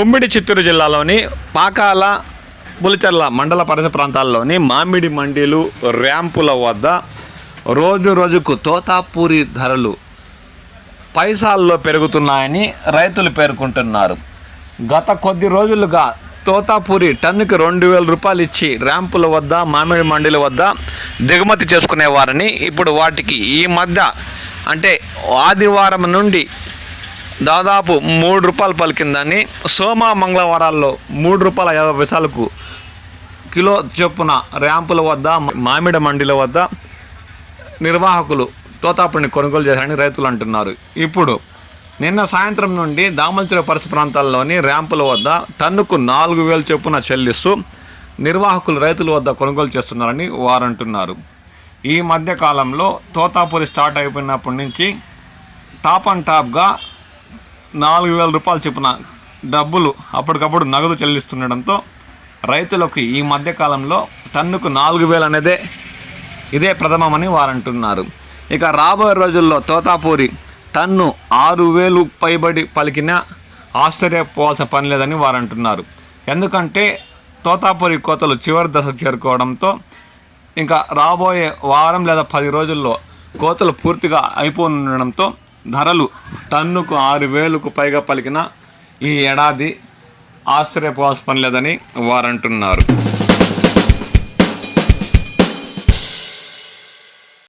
ఉమ్మిడి చిత్తూరు జిల్లాలోని పాకాల పులిచెర్ల మండల పరిసర ప్రాంతాల్లోని మామిడి మండీలు ర్యాంపుల వద్ద రోజు రోజుకు తోతాపూరి ధరలు పైసాల్లో పెరుగుతున్నాయని రైతులు పేర్కొంటున్నారు. గత కొద్ది రోజులుగా తోతాపూరి టన్నుకి రెండు వేల రూపాయలు ఇచ్చి ర్యాంపుల వద్ద మామిడి మండీల వద్ద దిగుమతి చేసుకునేవారని ఇప్పుడు వాటికి ఈ మధ్య అంటే ఆదివారం నుండి దాదాపు మూడు రూపాయలు పలికిందని సోమ మంగళవారాల్లో మూడు రూపాయల యాభై పైసలకు కిలో చొప్పున ర్యాంపుల వద్ద మామిడి మండీల వద్ద నిర్వాహకులు తోతాపుడిని కొనుగోలు చేశారని రైతులు అంటున్నారు. ఇప్పుడు నిన్న సాయంత్రం నుండి దామల్చిర పరిసర ప్రాంతాల్లోని ర్యాంపుల వద్ద టన్నుకు నాలుగు వేలు చొప్పున చెల్లిస్తూ నిర్వాహకులు రైతుల వద్ద కొనుగోలు చేస్తున్నారని వారు అంటున్నారు. ఈ మధ్య కాలంలో తోతాపురి స్టార్ట్ అయిపోయినప్పటి నుంచి టాప్ అండ్ టాప్గా నాలుగు వేల రూపాయలు చొప్పున డబ్బులు అప్పటికప్పుడు నగదు చెల్లిస్తుండడంతో రైతులకు ఈ మధ్యకాలంలో టన్నుకు నాలుగు వేలు అనేదే ఇదే ప్రథమమని వారు అంటున్నారు ఇక రాబోయే రోజుల్లో తోతాపూరి టన్ను ఆరు వేలు పైబడి పలికినా ఆశ్చర్యపోవాల్సిన పని లేదని వారు అంటున్నారు ఎందుకంటే తోతాపూరి కోతలు చివరి దశకు చేరుకోవడంతో ఇంకా రాబోయే వారం లేదా పది రోజుల్లో కోతలు పూర్తిగా అయిపోనుండడంతో ధరలు టన్నుకు ఆరు వేలకు పైగా పలికిన ఈ ఏడాది ఆశ్చర్యపోవాల్సిన పని లేదని వారంటున్నారు.